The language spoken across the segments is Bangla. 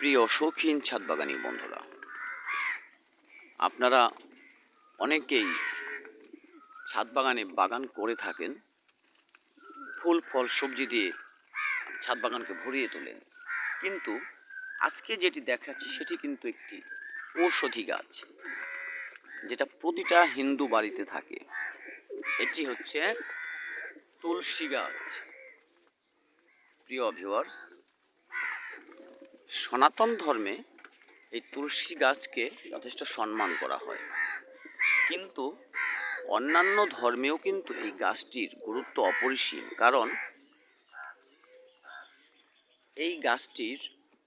প্রিয় শৌখিন ছাদ বাগানি বন্ধুরা, আপনারা অনেকেই ছাদ বাগানে বাগান করে থাকেন, ফুল, ফল, সবজি দিয়ে ছাদ বাগানকে ভরিয়ে তোলেন। কিন্তু আজকে যেটি দেখাচ্ছি সেটি কিন্তু একটি ঔষধি গাছ, যেটা প্রতিটা হিন্দু বাড়িতে থাকে। এটি হচ্ছে তুলসী গাছ। প্রিয় ভিউয়ার্স সনাতন ধর্মে এই তুলসী গাছকে যথেষ্ট সম্মান করা হয়। কিন্তু অন্যান্য ধর্মেও কিন্তু এই গাছটির গুরুত্ব অপরিসীম। কারণ এই গাছটির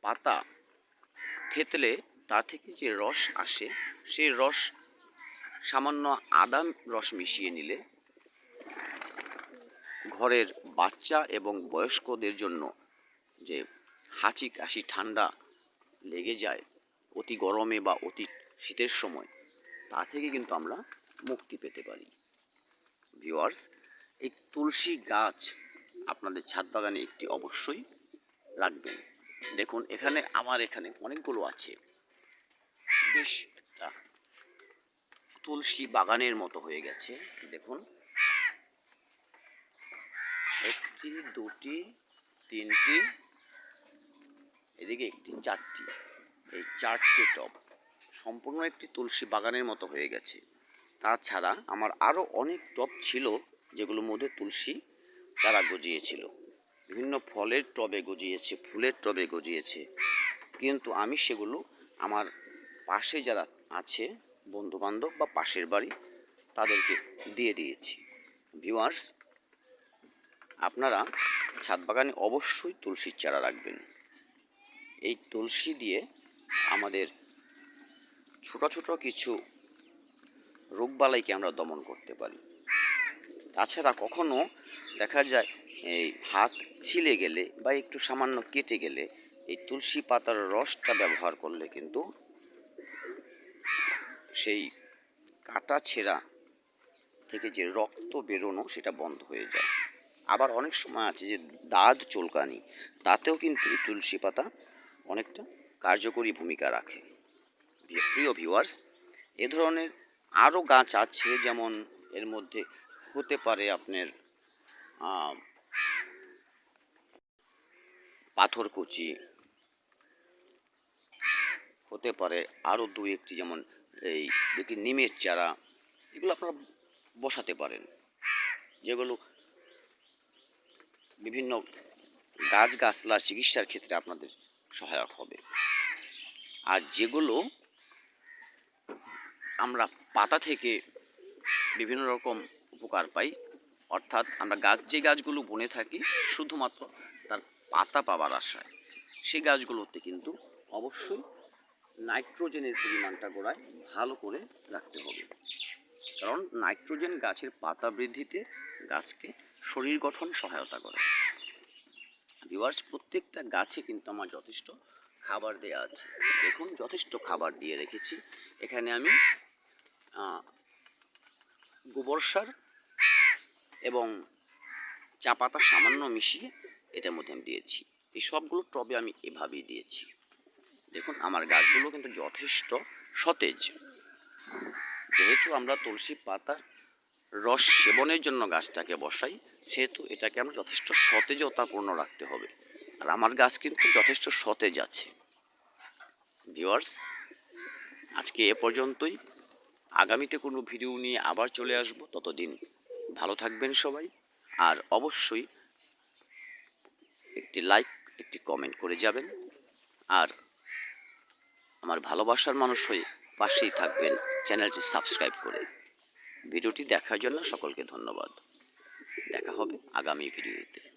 পাতা থেতলে তা থেকে যে রস আসে, সেই রস সামান্য আদা রস মিশিয়ে নিলে ঘরের বাচ্চা এবং বয়স্কদের জন্য যে হাঁচি কাশি ঠান্ডা লেগে যায় অতি গরমে বা অতি শীতের সময়, তা থেকে কিন্তু আমরা মুক্তি পেতে পারি। ভিউয়ার্স, এই তুলসী গাছ আপনাদের ছাদ বাগানে একটি অবশ্যই রাখবেন। দেখুন, এখানে, আমার এখানে অনেকগুলো আছে। বেশ একটা তুলসী বাগানের মতো হয়ে গেছে। দেখুন। একটি, দুটি, তিনটি এদিকে একটি চারটি। এই চারটে টব সম্পূর্ণ একটি তুলসী বাগানের মতো হয়ে গেছে। তাছাড়া আমার আরও অনেক টব ছিল যেগুলোর মধ্যে তুলসী তারা গজিয়েছিল। বিভিন্ন ফলের টবে গজিয়েছে, ফুলের টবে গজিয়েছে। কিন্তু আমি সেগুলো আমার পাশে যারা আছে বন্ধু বান্ধব বা পাশের বাড়ি, তাদেরকে দিয়ে দিয়েছি। ভিউয়ার্স, আপনারা ছাদ বাগানে অবশ্যই তুলসীর চারা রাখবেন। এই তুলসী দিয়ে আমাদের ছোট ছোট কিছু রোগবালাইকে আমরা দমন করতে পারি। তাছাড়া কখনো দেখা যায় এই হাত ছিলে গেলে বা একটু সামান্য কেটে গেলে এই তুলসী পাতার রসটা ব্যবহার করলে কিন্তু সেই কাটা ছেঁড়া থেকে যে রক্ত বেরোনো সেটা বন্ধ হয়ে যায়। আবার অনেক সময় আছে যে দাঁত চুলকানি, তাতেও কিন্তু তুলসী পাতা অনেকটা কার্যকরী ভূমিকা রাখে। প্রিয় ভিউয়ার্স এ ধরনের আরও গাছ আছে যেমন এর মধ্যে হতে পারে আপনার পাথরকুচি, হতে পারে আরও দু একটি যেমন এই দেখি নিমের চারা, এগুলো আপনারা বসাতে পারেন। যেগুলো বিভিন্ন গাছ গাছলার চিকিৎসার ক্ষেত্রে আপনাদের সহায়ক হবে। আর যেগুলো আমরা পাতা থেকে বিভিন্ন রকম উপকার পাই, অর্থাৎ আমরা গাছ, যে গাছগুলো বনে থাকি, শুধুমাত্র তার পাতা পাওয়ার আশায় সেই গাছগুলোতে কিন্তু অবশ্যই নাইট্রোজেনের পরিমাণটা গোড়ায় ভালো করে রাখতে হবে। কারণ নাইট্রোজেন গাছের পাতা বৃদ্ধিতে গাছকে শরীর গঠন সহায়তা করে। ভিওয়ার্স প্রত্যেকটা গাছে কিন্তু আমার যথেষ্ট খাবার দেওয়া আছে। দেখুন, যথেষ্ট খাবার দিয়ে রেখেছি। এখানে আমি গোবর সার এবং চা পাতা সামান্য মিশিয়ে এটার মধ্যে আমি দিয়েছি। এই সবগুলো টবে আমি এভাবেই দিয়েছি। দেখুন, আমার গাছগুলো কিন্তু যথেষ্ট সতেজ। যেহেতু আমরা তুলসী পাতার রস সেবনের জন্য গাছটাকে বসাই, সেহেতু এটাকে আমরা যথেষ্ট সতেজতাপূর্ণ রাখতে হবে। আর আমার গাছ কিন্তু যথেষ্ট সতেজ আছে। ভিওয়ার্স আজকে এ পর্যন্তই। আগামীতে কোনো ভিডিও নিয়ে আবার চলে আসব। ততদিন ভালো থাকবেন সবাই। আর অবশ্যই একটি লাইক, একটি কমেন্ট করে যাবেন। আর আমার ভালোবাসার মানুষ হয়ে পাশেই থাকবেন। চ্যানেলটি সাবস্ক্রাইব করে। ভিডিওটি দেখার জন্য সকলকে ধন্যবাদ। দেখা হবে আগামী ভিডিওতে।